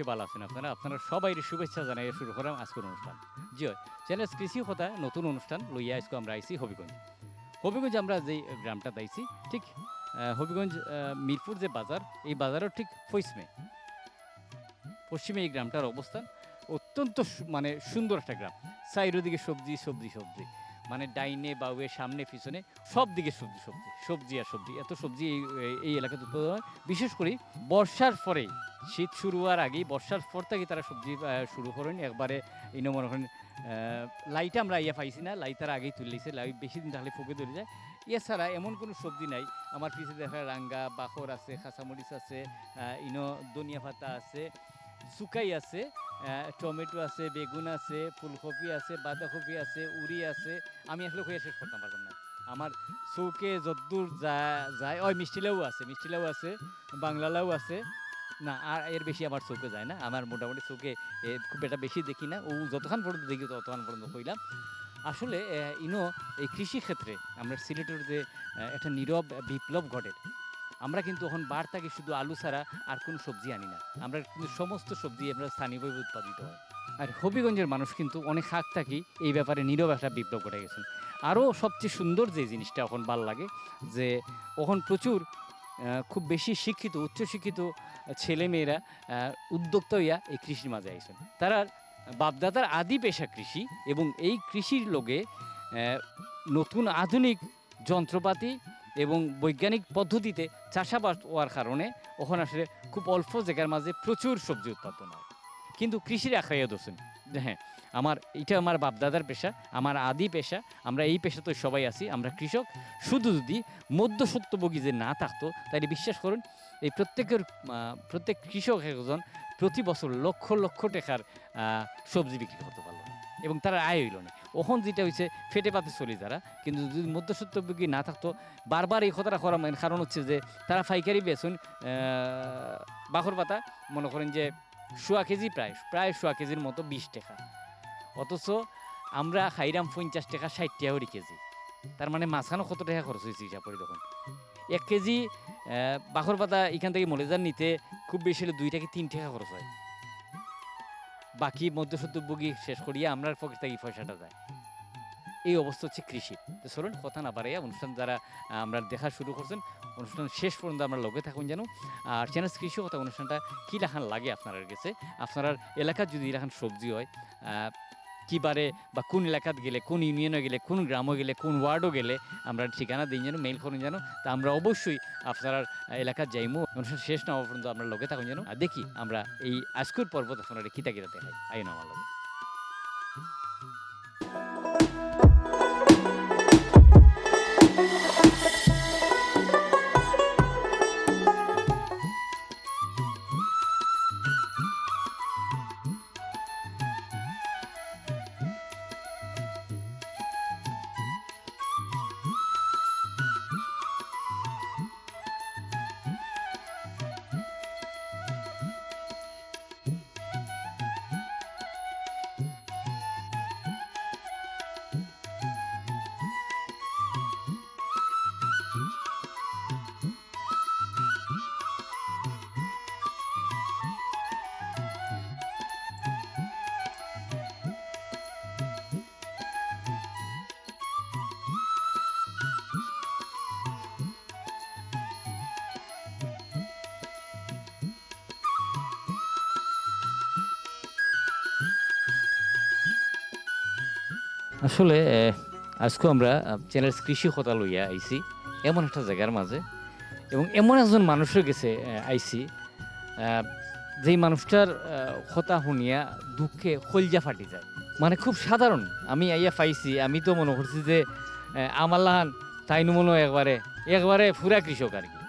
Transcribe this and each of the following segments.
নিশ্চয়ই ভালো আছেন আপনারা? আপনারা সবাই শুভেচ্ছা জানাই শুরু করাম আজকের অনুষ্ঠান। জি চ্যানেল কৃষি কথা নতুন অনুষ্ঠান লইয়া আজকে আমরা আইছি হবিগঞ্জ। হবিগঞ্জ আমরা যেই গ্রামটা আইছি ঠিক হবিগঞ্জ মিরপুর যে বাজার, এই বাজারের ঠিক পশ্চিমে। পশ্চিমে এই গ্রামটার অবস্থান অত্যন্ত মানে সুন্দর একটা গ্রাম। চারিদিকে সবজি সবজি সবজি। মানে ডাইনে বাউয়ে সামনে, পিছনে সব দিকে সবজি সবজি সবজি আর সবজি। এত সবজি এই এলাকাতে উৎপাদন হয়। বিশেষ করে বর্ষার পরে, শীত শুরু হওয়ার আগেই, বর্ষার পর থেকে তারা সবজি শুরু করেন। একবারে, ইনো মনে করেন লাইট আমরা ইয়া পাইছি না, লাইট তারা আগেই তুলিছে লাই বেশি দিন তাহলে ফুকে ধরে যায়। এছাড়া এমন কোনো সবজি নাই। আমার পিছিয়ে দেখা রাঙ্গা, বাখর আছে খাসামরিচ আছে ইনো ধনিয়া পাতা আছে সুকাই আছে টমেটো আছে, বেগুন আছে, ফুলকপি আছে, বাঁধাকপি আছে, উড়ি আছে। আমি আসলে কইয়া শেষ করতাম পারতাম না। আমার চৌকে যদ্দূর যা- যায়, ওই মিষ্টিলাও আছে মিষ্টিলাও আছে, বাংলালাও আছে। না, আর এর বেশি আমার চৌকে যায় না। আমার মোটামুটি চৌকে খুব একটা বেশি দেখি না। ও যতক্ষণ পর্যন্ত দেখি ততক্ষণ পর্যন্ত কইলাম আসলে ইনো, এই কৃষি ক্ষেত্রে, আমরা সিলেটের যে একটা নীরব বিপ্লব ঘটে। আমরা কিন্তু এখন বার থাকি শুধু আলু ছাড়া আর কোনো সবজি আনি না। আমরা কিন্তু সমস্ত সবজি আমরা স্থানীয়ভাবে উৎপাদিত হয়। আর হবিগঞ্জের মানুষ কিন্তু অনেক হাক থাকি এই ব্যাপারে নীরব একটা বিপ্লব ঘটে গেছেন। আরও সবচেয়ে সুন্দর যে জিনিসটা এখন ভালো লাগে, যে এখন প্রচুর খুব বেশি শিক্ষিত, উচ্চশিক্ষিত ছেলেমেয়েরা উদ্যোক্তা হইয়া এই কৃষির মাঝে আইছেন। তারা বাপদাদার আদি পেশা কৃষি এবং এই কৃষির লোকে নতুন আধুনিক যন্ত্রপাতি এবং বৈজ্ঞানিক পদ্ধতিতে চাষাবাদ হওয়ার কারণে ওখানে আসলে খুব অল্প জায়গার মাঝে প্রচুর সবজি উৎপাদন হয়। কিন্তু কৃষির আখাইয়া দোষেন হ্যাঁ আমার, এটা আমার বাপদাদার পেশা, আমার আদি পেশা, আমরা এই পেশা তো সবাই আছি, আমরা কৃষক। শুধু যদি মধ্যসত্যভোগী যে না থাকতো তাই বিশ্বাস করুন, এই প্রত্যেকের প্রত্যেক কৃষক একজন প্রতি বছর লক্ষ লক্ষ টাকার সবজি বিক্রি করতে পারল না এবং তারা আয় হইল না। ওখন যেটা হয়েছে ফেটে পাতে চলি তারা কিন্তু যদি মধ্যসত্যভোগী না থাকতো, বারবার এই কথাটা করা কারণ হচ্ছে যে, তারা পাইকারি বেচুন বাখর পাতা, মনে করেন যে শোয়া কেজি প্রায় প্রায় শোয়া কেজির মতো বিশ টাকা। অথচ আমরা খাইরাম পঞ্চাশ টাকা ষাট টাকা করে কেজি। তার মানে মাঝখানে কত টাকা খরচ হয়েছে হিসাব করি তখন? এক কেজি বাখর পাতা এখান থেকে মলেজার নিতে খুব বেশি হলে দুই থেকে তিন টাকা খরচ হয়। বাকি মধ্যসত্যভোগী শেষ করিয়া আমরা পকেট থেকে পয়সাটা যায় এই অবস্থা হচ্ছে কৃষি। তো চলুন, কথা না বাড়াইয়া অনুষ্ঠান যারা আমরা দেখা শুরু করছেন, অনুষ্ঠান শেষ পর্যন্ত আমরা লগে থাকুন যেন। আর চ্যানেল কৃষি কথা অনুষ্ঠানটা কী লেখান লাগে আপনার কাছে? আপনার এলাকার যদি এলাকান সবজি হয় আহ, কি বারে বা কোন এলাকাত গেলে কোন ইউনিয়নে গেলে কোন গ্রামে গেলে কোন ওয়ার্ডও গেলে আমরা ঠিকানা দিন যেন মেইল করুন যেন তা আমরা অবশ্যই আপনার এলাকার যাইমু। অনুষ্ঠান শেষ না হওয়া পর্যন্ত আমরা লগে থাকুন যেন। আর দেখি আমরা এই আজকুর পর্বত আপনারা কিতা কিতা দেখাই আইন আমার লগে। আসলে আজকে আমরা চ্যানেল কৃষি কথা লইয়া আইছি এমন একটা জায়গার মাঝে। এবং এমন একজন মানুষের গেছে আইছি যেই মানুষটার কথা শুনিয়া দুঃখে কলজা ফাটি যায়। মানে খুব সাধারণ। আমি আইয়া পাইছি আমি তো মনে করছি যে আহ, আমার লাহান তাইনু মনে একবারে একবারে ফুরা কৃষক আর কি।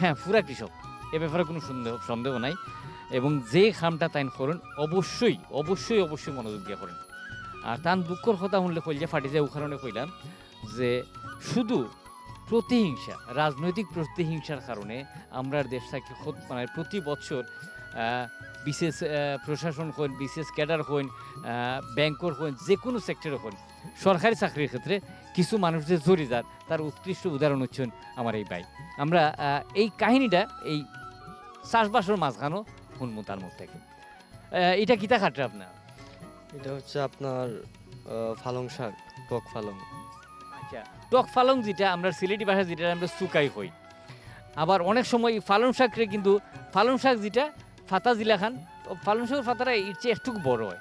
হ্যাঁ ফুরা কৃষক। এ ব্যাপারে কোনো সন্দেহ সন্দেহ নাই। এবং যে খামটা তাইন করেন অবশ্যই অবশ্যই অবশ্যই মনোযোগ দিয়ে করেন। আর তার দুঃখর কথা শুনলে কইলে ফাটি যায় ও কারণে কইলাম যে শুধু প্রতিহিংসা, রাজনৈতিক প্রতিহিংসার কারণে আমরা দেশটাকে মানে প্রতি বছর বিশেষ প্রশাসন হন বিশেষ ক্যাডার হন ব্যাংকর হন যে কোনো সেক্টরে হন সরকারি চাকরির ক্ষেত্রে কিছু মানুষ যে জড়িদার তার উৎকৃষ্ট উদাহরণ হচ্ছেন আমার এই ভাই। আমরা এই কাহিনীটা, এই চাষবাসের মাঝখানো শুনব তার মধ্যে থেকে। এটা কিতা খাটে আপনার? এটা হচ্ছে আপনার ফালং শাক টক ফালং। আচ্ছা টক ফালং যেটা আমরা সিলেটি ভাষায় যেটা আমরা সুকাই হই। আবার অনেক সময় ফালং শাকরে কিন্তু ফালং শাক যেটা ফাতা জিলা খান ফালং শাকের ফাতাটা এর চেয়ে একটু বড় হয়।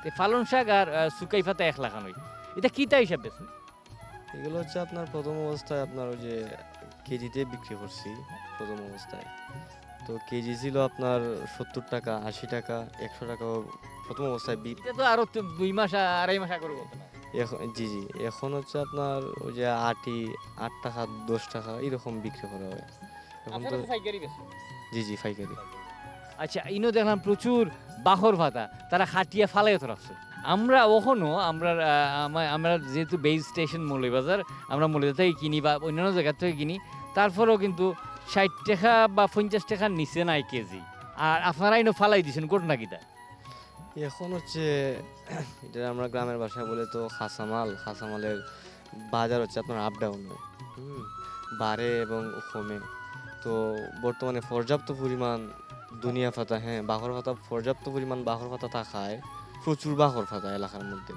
তো ফালং শাক আর সুকাই ফাতা এক লাখান হয় এটা কিতা হিসাব এগুলো হচ্ছে আপনার প্রথম অবস্থায় আপনার ওই যে কেজিতে বিক্রি করছি প্রথম অবস্থায়। তো কেজি ছিল আপনার সত্তর টাকা আশি টাকা একশো টাকা প্রথম অবস্থায় বি এটা তো আরও দুই মাস আড়াই মাস আগে বলতো না? এখন জি জি এখন হচ্ছে আপনার ওই যে আটি আট টাকা দশ টাকা এরকম বিক্রি করা হয়। এখন তো। জি জি পাইকারি। আচ্ছা ইনো দেখলাম প্রচুর বাহর ভাতা তারা খাটিয়া ফালাই তো রাখছে। আমরা ওখানো আমরা আমরা যেহেতু বেজ স্টেশন মৌলবাজার আমরা মৌলবাজার থেকে কিনি বা অন্যান্য জায়গা থেকে কিনি তারপরেও কিন্তু ষাট টাকা বা পঞ্চাশ টাকার নিচে নাই কেজি। আর আপনারা ইনো ফালাই দিছেন ঘটনা কিটা? এখন হচ্ছে এটা আমরা গ্রামের ভাষায় বলে তো খাসামাল। খাসামালের বাজার হচ্ছে আপনার আপ ডাউন হুম, বাড়ে এবং কমে তো বর্তমানে পর্যাপ্ত পরিমাণ দুনিয়া ফাতা হ্যাঁ বাহর পাতা পর্যাপ্ত পরিমাণ বাহর পাতা থাকায় প্রচুর বাহর পাতা এলাকার মধ্যে।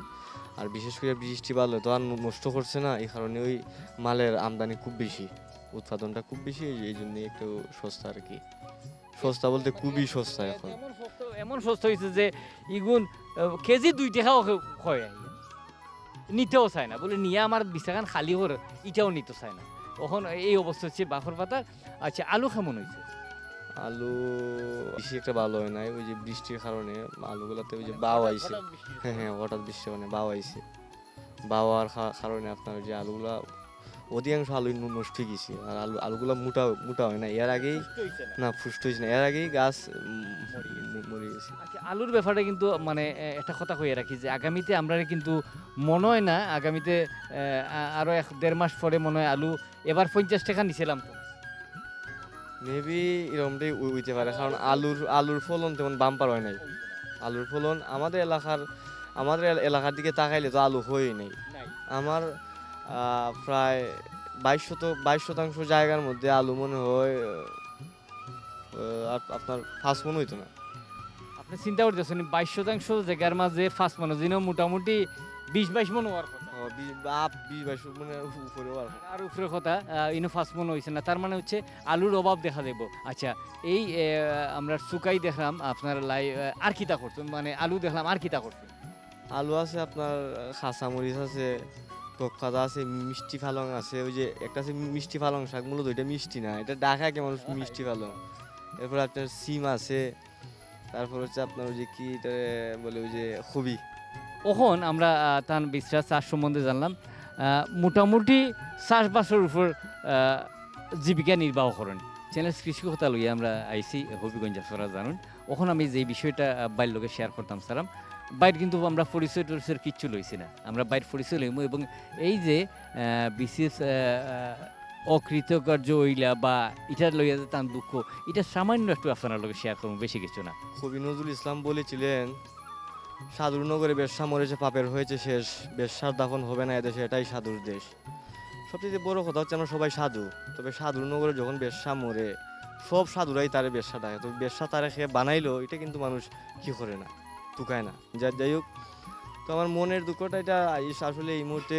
আর বিশেষ করে বৃষ্টি বাড়লে তো আর নষ্ট করছে না এই কারণে ওই মালের আমদানি খুব বেশি উৎপাদনটা খুব বেশি এই জন্যই একটু সস্তা আর কি। সস্তা বলতে খুবই সস্তা এখন। এমন এমন হয়েছে যে ইগুন কেজি দুই টাকাও হয়। নিতেও চায় না। বলে নিয়ে আমার বিছাখান খালি করে এটাও নিতে চায় না। তখন এই অবস্থা হচ্ছে বাখর পাতার আচ্ছা আলু কেমন হয়েছে আলু বেশি একটা ভালো হয় নাই ওই যে বৃষ্টির কারণে আলুগুলোতে ওই যে বাও আইছে হ্যাঁ হ্যাঁ হঠাৎ বৃষ্টি মানে বাও আইছে বাওয়ার কারণে আপনার ওই যে আলুগুলা অধিকাংশ আলু নষ্ট হয়ে গেছে। আর আলু আলুগুলা মোটা মোটা হয় না। এর আগেই না? ফুষ্ট হয়েছে না। এর আগেই গাছ। মরে গেছে। আলুর ব্যাপারে কিন্তু মানে একটা কথা কইয়া রাখি যে আগামীতে আমরা কিন্তু মনে হয় না আগামীতে এ, আ- আরও এক দেড় মাস পরে মনে হয় আলু এবার পঞ্চাশ টাকা নিছিলাম তো। মেবি এরকমটাই উ- হইতে পারে কারণ আলুর আলুর ফলন তেমন বাম্পার হয় নাই। আলুর ফলন আমাদের এলাকার আমাদের এলাকার দিকে তাকাইলে তো আলু হয়ই নাই। আমার প্রায় বাইশ শত বাইশ শতাংশ জায়গার মধ্যে আলু মনে হয় আপনার ফার্স্ট মনে হইতো না। আপনি চিন্তা করতেছেন বাইশ শতাংশ জায়গার মাঝে ফার্স্ট মানুষ দিনও মোটামুটি বিশ বাইশ মন হওয়ার কথা। আর উপরে কথা ইনো ফার্স্ট মনে হয়েছে না। তার মানে হচ্ছে আলুর অভাব দেখা দেব। আচ্ছা এই আমরা সুকাই দেখলাম আপনার লাই আর কিতা করছেন মানে আলু দেখলাম আর কিতা করছেন। আলু আছে আপনার খাসা মরিচ আছে পাতা আছে মিষ্টি পালং আছে ওই যে একটা আছে মিষ্টি পালং শাক মূলত এটা মিষ্টি না এটা ডাকা কেমন মিষ্টি পালং। এরপর আপনার সিম আছে তারপর হচ্ছে আপনার ওই যে কি বলে ওই যে খুবই। ওখন আমরা তার বিশ্বাস চাষ সম্বন্ধে জানলাম। মোটামুটি চাষবাসের উপর জীবিকা নির্বাহ করেন। চ্যানেল কৃষি কথা লইয়া আমরা আইসি হবিগঞ্জ আপনারা জানুন। ওখন আমি যে বিষয়টা বাইর লোকে শেয়ার করতাম, সারাম। বাইর কিন্তু আমরা পরিচয় টরিচয়ের কিচ্ছু লইছি না। আমরা বাইর পরিচয় লইমু এবং এই যে বিশেষ অকৃতকার্য হইলা বা এটার লইয়া যে তার দুঃখ, এটা সামান্য একটু আপনার লোকে শেয়ার করব, বেশি কিছু না। কবি নজরুল ইসলাম বলেছিলেন, সাধুর নগরে বেশ্যা মরেছে পাপের হয়েছে শেষ বেশ্যার দাফন হবে না এদেশে, এটাই সাধুর দেশ। সবচেয়ে বড় কথা হচ্ছে আমরা সবাই সাধু, তবে সাধুর নগরে যখন বেশ্যা মরে, সব সাধুরাই তারে বেশ্যা ডাকে তবে বেশ্যা তারে খেয়ে বানাইলো, এটা কিন্তু মানুষ কি করে না, টুকায় না। যা যাই হোক তো আমার মনের দুঃখটা এটা আসলে এই মুহূর্তে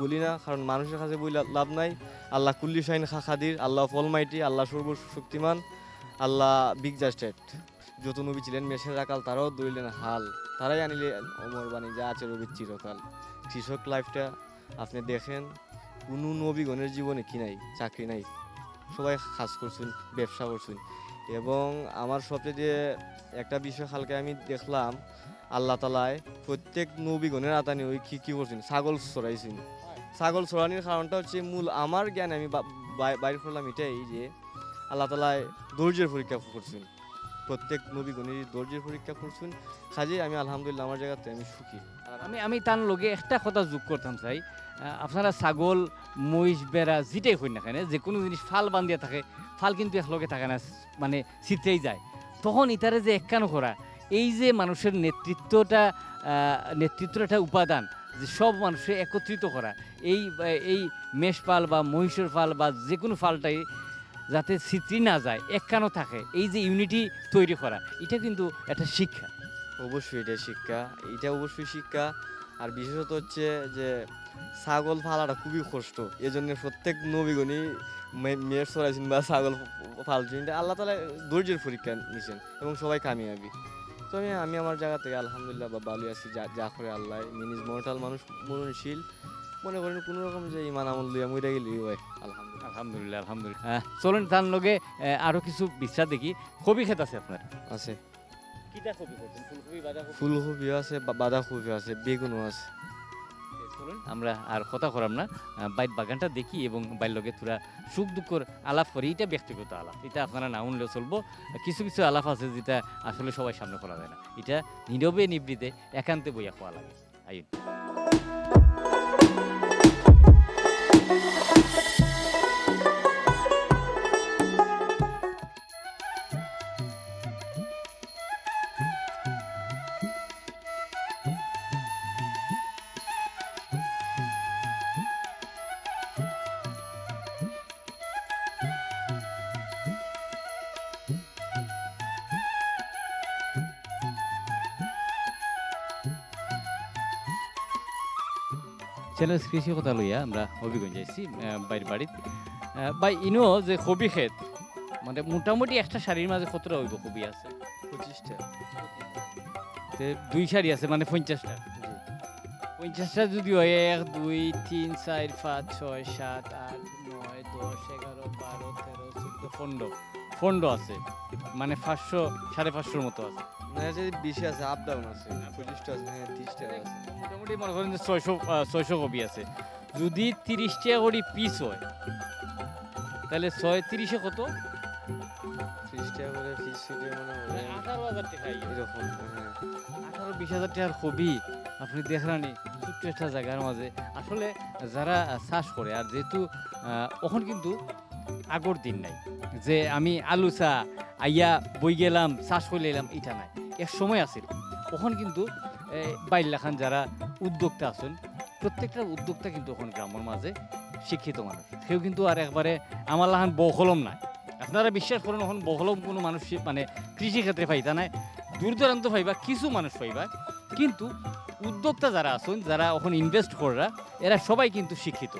বলি না, কারণ মানুষের কাছে বই লাভ নাই। আল্লাহ কুল্লি শাইন খা, খাদির, আল্লাহ ফলমাইটি আল্লাহ সর্বশক্তিমান আল্লাহ বিগ জাস্টেড। যত নবী ছিলেন মেষের রাকাল তারাও দৌড়লেন হাল। তারাই আনিলে অমর বাণী, যা আছে রবির চিরকাল। কৃষক লাইফটা, আপনি দেখেন, কোনো নবীগণের জীবনে কি নাই, চাকরি নাই। সবাই কাজ করছেন, ব্যবসা করছেন। এবং আমার সবচেয়ে যে একটা বিষয় কালকে আমি দেখলাম আল্লাহ তালায় প্রত্যেক নবীগণের আতানি ওই কি কি করছেন ছাগল চড়াইছেন ছাগল চড়ানির কারণটা হচ্ছে মূল আমার জ্ঞান আমি বাইর করলাম এটাই যে আল্লাহ তালায় ধৈর্যের পরীক্ষা করছেন। প্রত্যেক নবীগণের ধৈর্যের পরীক্ষা করছেন। কাজে আমি আলহামদুলিল্লাহ আমার জায়গাতে আমি সুখী। আমি আমি তার লগে একটা কথা যোগ করতাম চাই। আপনারা ছাগল মহিষ বেড়া যেটাই হই না কেন যে কোনো জিনিস ফাল বান্ধিয়া থাকে ফাল কিন্তু একলগে থাকে না মানে ছিটতেই যায়। তখন ইতারে যে একখানো করা এই যে মানুষের নেতৃত্বটা একটা উপাদান যে সব মানুষকে একত্রিত করা, এই এই মেষ পাল বা মহিষের ফাল বা যে কোনো ফালটাই যাতে স্মৃতি না যায়, একখানো থাকে, এই যে ইউনিটি তৈরি করা, এটা কিন্তু একটা শিক্ষা। অবশ্যই এটা শিক্ষা, এটা অবশ্যই শিক্ষা। আর বিশেষত হচ্ছে যে ছাগল ফালাটা খুবই কষ্ট এই জন্য প্রত্যেক নবীগণই মেয়ের চড়াইছেন বা ছাগল ফালছেন, এটা আল্লাহ তালা ধৈর্যের পরীক্ষা নিছেন এবং সবাই কামিয়াবি। তো আমি আমি আমার জায়গা থেকে আলহামদুলিল্লাহ বা ভালো আছি। যা যা করে আল্লাহ মিনিজ মর্টাল মানুষ মননশীল মনে করেন কোনো রকম যে ইমান আমল লইয়া মইরা গেলি হয় আলহামদুলিল্লাহ। আলহামদুলিল্লাহ আলহামদুলিল্লাহ। আহ, চলুন তার লগে আরও কিছু বিশ্বাস দেখি। কবি খেত আছে আপনার। আছে। ফুলকপি বাঁধাকপি? আছে বা- বাঁধাকপিও আছে বেগুনও আছে। আমরা আর কথা করাম না। বাইর বাগানটা দেখি এবং লগে তোরা সুখ দুঃখর আলাপ করি। এটা ব্যক্তিগত আলাপ। এটা আপনারা না উনলেও চলবো। কিছু কিছু আলাপ আছে যেটা আসলে সবাই সামনে করা যায় না। এটা নীরবে নিবৃতে একান্তে বইয়া খাওয়া লাগে। আইন। চ্যালেঞ্জ কৃষি কথা লইয়া আমরা হবিগঞ্জ যাইছি বাইর বাড়িত। বাই ইনো যে কবি খেত মানে মোটামুটি একটা শাড়ির মাঝে কতটা হইব কবি আছে? পঁচিশটা। দুই শাড়ি আছে মানে পঞ্চাশটা? পঞ্চাশটা যদি হয় এক দুই তিন চার পাঁচ ছয় সাত আট নয় দশ এগারো বারো তেরো চোদ্দ পনেরো। পনেরো আছে। মানে পাঁচশো সাড়ে পাঁচশোর মতো আছে। না যে আছে আপ ডাউন আছে পঁচিশটা আছে হ্যাঁ তিরিশটা আছে। মোটামুটি মনে করেন যে ছয়শো ছয়শো কপি আছে। যদি তিরিশ টাকা করে পিস হয় তাহলে ছয় তিরিশে কত? ত্রিশটা করে ফিটে মানে আঠারো হাজার টাকা এরকম হ্যাঁ। আঠারো বিশ হাজার টাকার কবি আপনি দেখলেনি ছোট্ট একটা জায়গার মাঝে। আসলে যারা চাষ করে আর যেহেতু এখন কিন্তু আগর দিন নাই। যে আমি আলু চা আইয়া বই গেলাম, চাষ করে এলাম এটা নাই। এক সময় আছে তখন কিন্তু বাইল্লাখান যারা উদ্যোক্তা আছেন, প্রত্যেকটা উদ্যোক্তা কিন্তু এখন গ্রামের মাঝে শিক্ষিত মানুষ। কেউ কিন্তু আর একবারে আমার লাহান বহলম নাই। আপনারা বিশ্বাস করুন এখন বহলম কোনো মানুষ মানে কৃষি ক্ষেত্রে পাইতা নাই, দূর দূরান্ত পাইবা কিছু মানুষ পাইবা কিন্তু উদ্যোক্তা যারা আছেন, যারা এখন ইনভেস্ট করা এরা সবাই কিন্তু শিক্ষিত।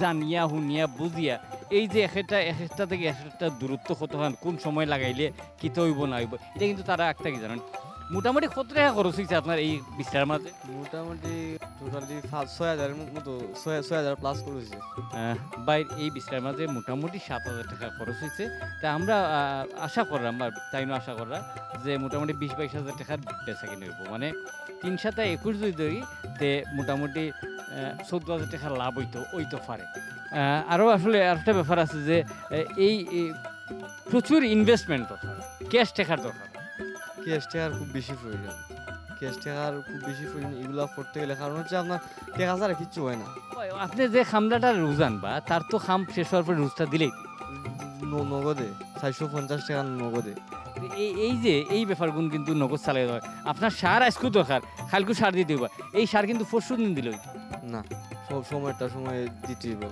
জানিয়া হুনিয়া বুঝিয়া এই যে একটা এক একটা থেকে এক একটা দূরত্ব কত হন কোন সময় লাগাইলে কিতে হইব না হইব এটা কিন্তু তারা একটা কি জানেন? মোটামুটি কত টাকা খরচ হয়েছে আপনার এই বিস্তার মাঝে মোটামুটি টোটালি ছয় হাজারের মতো ছয় ছয় হাজার প্লাস করেছে আহ, বাইর এই বিস্তার মাঝে মোটামুটি সাত হাজার টাকা খরচ হয়েছে তা আমরা আশা করলাম বা তাই না আশা করলাম যে মোটামুটি বিশ বাইশ হাজার টাকার বেচা কিনে হইব মানে তিন সাথে একুশ যদি ধরি তে মোটামুটি চোদ্দ হাজার টাকা লাভ হইতো হইতে পারে আহ, আরও আসলে আরেকটা ব্যাপার আছে যে এই প্রচুর ইনভেস্টমেন্ট দরকার ক্যাশ টাকার দরকার। ক্যাশ টাকার খুব বেশি প্রয়োজন। ক্যাশ টাকার খুব বেশি প্রয়োজন এগুলো করতে গেলে। কারণ হচ্ছে আপনার টাকা ছাড়া কিচ্ছু হয় না। আপনি যে খামলাটা রুজান বা তার তো খাম শেষ হওয়ার পর রোজটা দিলেই নগদে চারশো পঞ্চাশ টাকা নগদে। এই এই যে এই ব্যাপারগুলো কিন্তু নগদ চালাই হয়। আপনার সার আজকেও দরকার খালকু সার দিতে হবে এই সার কিন্তু পরশু দিন দিল না। সব সময়টা সময় দিতে হইব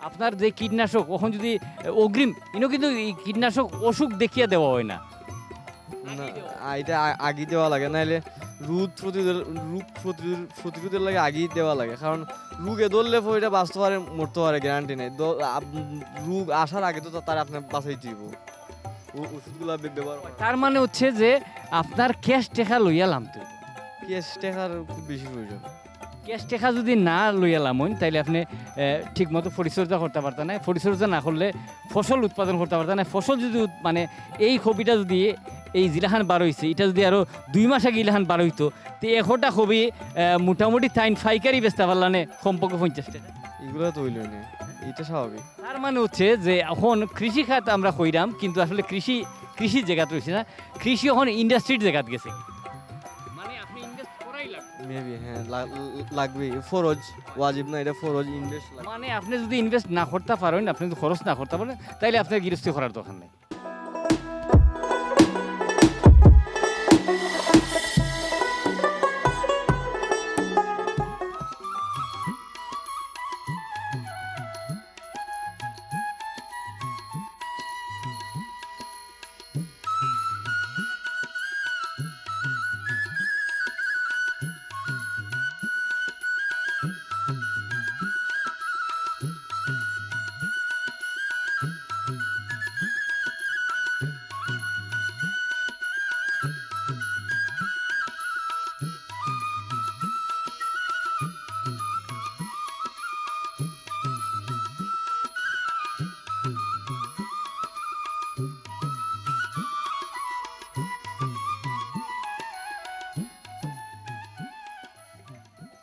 আপনার যে কীটনাশক ওখন যদি অগ্রিম ইনো কিন্তু কীটনাশক অসুখ দেখিয়ে দেওয়া হয় না। এটা আগে দেওয়া লাগে নাহলে রোগ প্রতিরোধ রোগ প্রতিরোধ প্রতিরোধের লাগে আগেই দেওয়া লাগে কারণ রোগে ধরলে এটা বাঁচতে পারে মরতে পারে গ্যারান্টি নেই। রোগ আসার আগে তো তার আপনার বাঁচাইতে হইব ও- ওষুধগুলা ব্যবহার তার মানে হচ্ছে যে আপনার ক্যাশ টেকা লইয়া লামতে ক্যাশ টাকার খুব বেশি প্রয়োজন। ক্যাশ টেকা যদি না লইয়া তাইলে আপনি ঠিক মতো পরিচর্যা করতে পারতেন না পরিচর্যা না করলে ফসল উৎপাদন করতে পারতেন না ফসল যদি মানে এই কবিটা যদি এই জিলাখান বার হয়েছে এটা যদি আরও দুই মাস আগে ইলাখান বার হইতো তো এশোটা কবি মোটামুটি তাইন ফাইকারি বেচতে পারলানে কমপক্ষে পঞ্চাশ টাকা। এগুলো তো হইল না এটা স্বাভাবিক। তার মানে হচ্ছে যে এখন কৃষি খাত আমরা কইরাম কিন্তু আসলে কৃষি কৃষি জায়গাত রয়েছে না কৃষি এখন ইন্ডাস্ট্রির জায়গাত গেছে। মেবি হ্যাঁ লাগবে। ফরজ, ওয়াজিব না, এটা ফরজ ইনভেস্ট মানে আপনি যদি ইনভেস্ট না করতে পারেন, আপনি যদি খরচ না করতে পারেন, তাইলে আপনার গৃহস্থী করার দরকার নেই।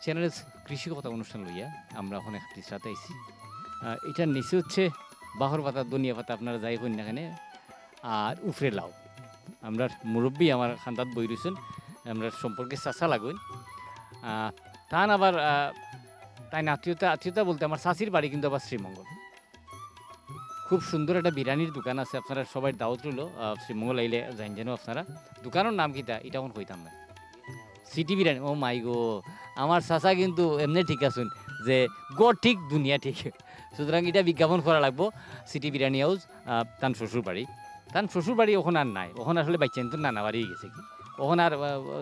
চ্যানেলের কৃষি কথা অনুষ্ঠান লইয়া আমরা ওখানে সাথে আইছি। আহ, এটার নিচে হচ্ছে বাহর পাতা ধনিয়া পাতা আপনারা যাই করেন না এখানে আর উফরে লাউ। আমরা মুরব্বী আমার খান্দাত বই রয়েছেন আমরা সম্পর্কে চাষা লাগুন। তান আবার তাই আত্মীয়তা আত্মীয়তা বলতে আমার শাশির বাড়ি কিন্তু আবার শ্রীমঙ্গল। খুব সুন্দর একটা বিরিয়ানির দোকান আছে আপনারা সবাই দাওয়াত রইল। শ্রীমঙ্গল আইলে জান যেন আপনারা। দোকানের নাম কিটা এটা এখন কইতাম না। City biryani oh my god. আমার চাচা কিন্তু এমনি ঠিক আছেন যে গ ঠিক দুনিয়া ঠিক। সুতরাং এটা বিজ্ঞাপন করা লাগবো সিটি বিরিয়ানি হাউস তান শ্বশুর বাড়ি তান শ্বশুর বাড়ি ওখানে আর নাই। ওখানে আসলে বাচ্চান তো নানা বাড়ি গেছে কি। ওখানে আর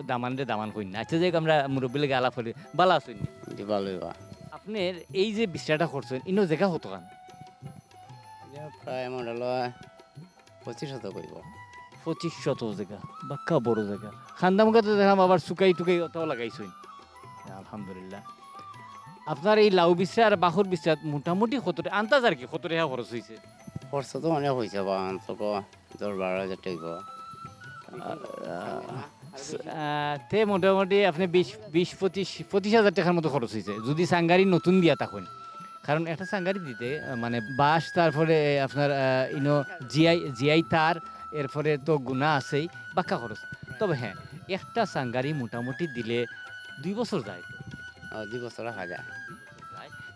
দামান রে দামান কই না। আচ্ছা যে আমরা মুরব্বী লেগে আলাপ হলে বালা আছেন। জি ভালোই বা আপনার এই যে বিশ্বাসটা করছেন ইনো জায়গা হতো কান প্রায় আমার হলো পঁচিশ শত কইব। পঁচিশ শত জায়গা বাক্কা বড় জায়গা খান্দামুখা তো দেখলাম আবার শুকাই টুকাই অতও লাগাইছই। আলহামদুলিল্লাহ। আপনার এই লাউ বিশ্রা আর বাহর বিশ্রা মোটামুটি কত টা- আন্দাজ আর কি কত টাকা খরচ হয়েছে খরচ তো অনেক হয়েছে বা অন্তত দশ বারো হাজার টাকা। তে মোটামুটি আপনি বিশ বিশ পঁচিশ পঁচিশ হাজার টাকার মতো খরচ হয়েছে যদি সাঙ্গারি নতুন দিয়া তখন কারণ একটা সাঙ্গারি দিতে মানে বাঁশ তারপরে আপনার ইনো জিআই জিআই তার এরপরে তো গুণা আছেই বাক্কা খরচ। তবে হ্যাঁ একটা সাঙ্গারি মোটামুটি দিলে দুই বছর যায় তো। দুই বছর রাখা যায়।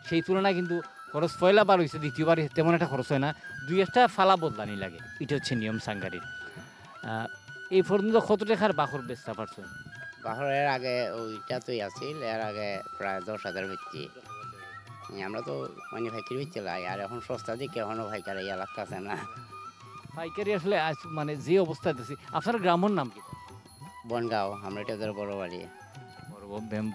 সেই তুলনায় কিন্তু খরচ পয়লা বার হয়েছে দ্বিতীয়বার তেমন একটা খরচ হয় না। দুই একটা ফালা বদলানি লাগে এটা হচ্ছে নিয়ম সাঙ্গারির। এই পর্যন্ত কত টাকার বাখর বেচতে পারছেন বাহরের আগে ওইটা তোই আছিল এর আগে প্রায় দশ হাজার ভিত্তি আমরা তো মানে ভাইকির ভিত্তি লাই আর এখন সস্তা দিকে এখনও ভাইকার ইয়া লাগতেছে না। পাইকারি আসলে আজ মানে যে অবস্থা দেখছি আপনার গ্রামের নাম কি? বনগাঁও আমরা এটা ধর বড় বাড়ি। বড়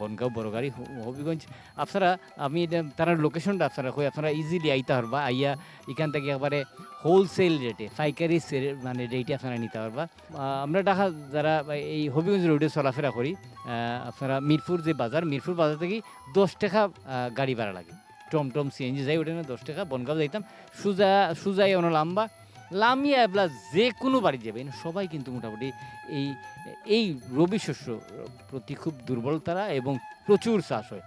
বনগাঁও বড়গাড়ি হ- হবিগঞ্জ। আপনারা আমি তার লোকেশনটা আপনারা কই আপনারা ইজিলি আইতে পারবা আইয়া এখান থেকে একবারে হোলসেল রেটে পাইকারি মানে রেটে আপনারা নিতে পারবা। আমরা ঢাকা যারা এই হবিগঞ্জ রোডে চলাফেরা করি আপনারা মিরপুর যে বাজার মিরপুর বাজার থেকে দশ টাকা গাড়ি ভাড়া লাগে। টমটম সিএনজি যাই ওটা না দশ টাকা বনগাঁও যাইতাম। সুজা সুজাই অন লাম্বা লামিয়া এবলা যে কোনো বাড়ি যাবেন সবাই কিন্তু মোটামুটি এই এই রবি শস্য প্রতি খুব দুর্বল তারা এবং প্রচুর চাষ হয়।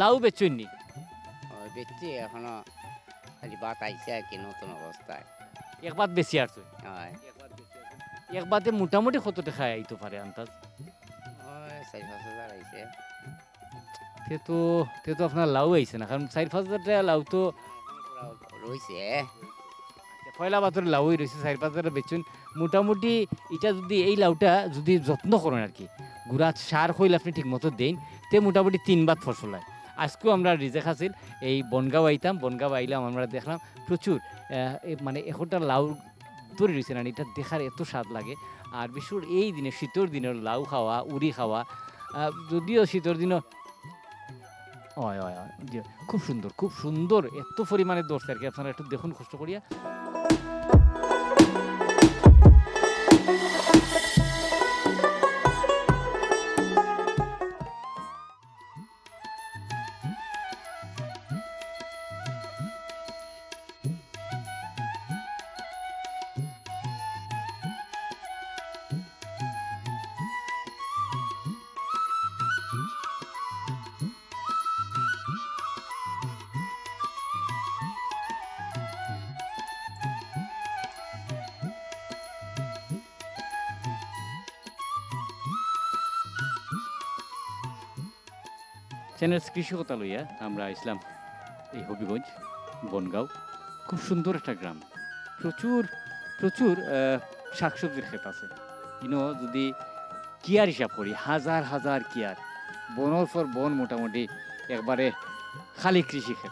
লাউ বেচননি ব্যক্তি এখনও। খালি বাত আইছে আর কি নতুন অবস্থায়। একবার বেশি আসছে হয়। একবারে মোটামুটি কত টাকা আইতে পারে আন্দাজ? ওই চারি পাঁচ হাজার আইছে। তে তো তে তো আপনার লাউ আইছে না কারণ চার পাঁচ হাজার টাকা লাউ তো রয়েছে পয়লা বাতরে লাউই রয়েছে চার হাজার বেচুন। মোটামুটি এটা যদি এই লাউটা যদি যত্ন করেন আর কি গুড়া সার হইলে আপনি ঠিক মতো দেন তে মোটামুটি তিনবার ফসল হয় আজকেও আমরা রিজেক হাসিল এই বনগাঁও আইতাম, বনগাঁও আইলাম আমরা দেখলাম প্রচুর মানে এখনটা লাউ ধরে রয়েছে না এটা দেখার এত স্বাদ লাগে। আর বিশেষ করে এই দিনে শীতর দিনের লাউ খাওয়া উড়ি খাওয়া যদিও শীতর দিনও হয় হয় খুব সুন্দর খুব সুন্দর এত পরিমাণে দোষ আর কি আপনারা একটু দেখুন কষ্ট করিয়া চ্যানেল কৃষকতা লইয়া আমরা ইসলাম, এই হবিগঞ্জ, বনগাঁও। খুব সুন্দর একটা গ্রাম। প্রচুর প্রচুর শাকসবজির ক্ষেত আছে। ইনো যদি কিয়ার হিসাব করি, হাজার হাজার কিয়ার। বনের পর বন মোটামুটি একবারে খালি কৃষি ক্ষেত।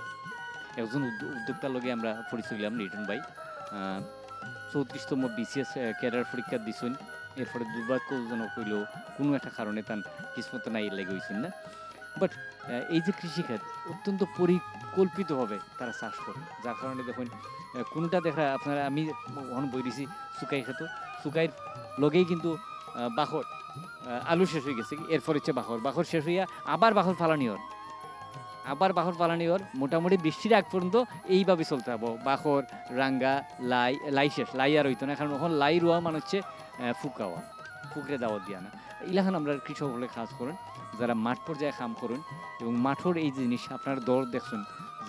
একজন উদ্য- উদ্যোক্তার লগে আমরা পরিচয় হলাম রিটন ভাই। চৌত্রিশতম বিসিএস ক্যাডার পরীক্ষা দিছুন। এরপরে দুর্ভাগ্যজনক হইলেও কোনো একটা কারণে তার কিসমত নাই লেগে হয়েছেন না। বাট এই যে কৃষিখাত, অত্যন্ত পরিকল্পিতভাবে তারা চাষ করে। যার কারণে দেখুন কোনোটা দেখা আপনারা, আমি ওখানে বই দিছি শুকাই খেত। শুকাইর লগেই কিন্তু বাখর আলু শেষ হয়ে গেছে। এরপর হচ্ছে বাখর। বাখর শেষ হইয়া আবার বাখর ফালানি হর আবার বাখর ফালানি ওর মোটামুটি বৃষ্টির আগ পর্যন্ত এইভাবে চলতে হব বাখর, রাঙ্গা, লাই লাই শেষ। লাই আর হইতো না, কারণ ওখানে লাই রোয়া মানে হচ্ছে ফুকাওয়া ফুকরে দাওয়াত দিয়া না। ইলাখান আমরা কৃষক হলে কাজ করেন, যারা মাঠ পর্যায়ে কাম করেন এবং মাঠের এই জিনিস, আপনার দর দেখছেন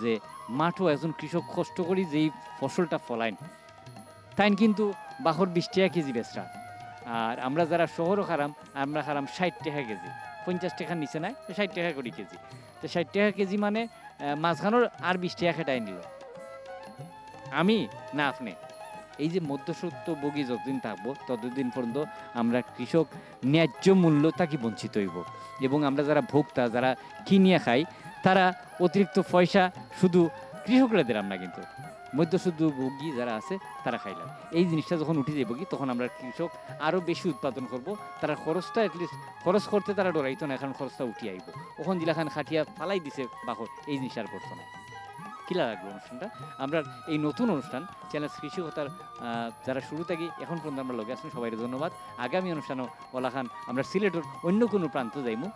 যে মাঠও একজন কৃষক কষ্ট করি যেই ফসলটা ফলাইন তাই কিন্তু বাহর বিশ টাকা কেজি বেচরা। আর আমরা যারা শহরও খারাম, আমরা খারাম ষাট টাকা কেজি। পঞ্চাশ টাকার নিচে নাই ষাট টাকা করে কেজি। তো ষাট টাকা কেজি মানে মাঝখানোর আর বিশ টাকা খেটাই নিল। আমি না আপনি? এই যে মধ্যসত্ত্ব বগি যতদিন থাকব, ততদিন পর্যন্ত আমরা কৃষক ন্যায্য মূল্য তাকে বঞ্চিত হইব। এবং আমরা যারা ভোক্তা, যারা কিনিয়া খাই, তারা অতিরিক্ত পয়সা শুধু কৃষকরা দিলাম না কিন্তু মধ্যসূত্র ভোগী যারা আছে, তারা খাইলাম। এই জিনিসটা যখন উঠে যাব কি, তখন আমরা কৃষক আরও বেশি উৎপাদন করব। তারা খরচটা অ্যাটলিস্ট খরচ করতে তারা ডরাইতো না, এখন খরচটা উঠিয়ে আইব। ওখান দিলাখান খাটিয়া ফালাই দিছে বাহর, এই জিনিসটা আর করতো না। কিলা লাগল অনুষ্ঠানটা? আমরা এই নতুন অনুষ্ঠান চ্যানেল কৃষিকতার হতার যারা শুরু থেকে এখন পর্যন্ত আমরা লগে আসুন সবাই ধন্যবাদ। আগামী অনুষ্ঠানও ওলাখান আমরা সিলেটের অন্য কোনো প্রান্ত যাইমু,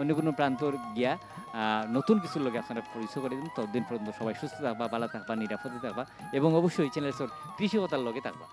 অন্য কোনো প্রান্তর গিয়া নতুন কিছু লোক আপনারা পরিচয় করে দিন। ততদিন পর্যন্ত সবাই সুস্থ থাকবা, ভালো থাকবা, নিরাপদে থাকবা, এবং অবশ্যই চ্যানেল কৃষি হতার লগে থাকবা।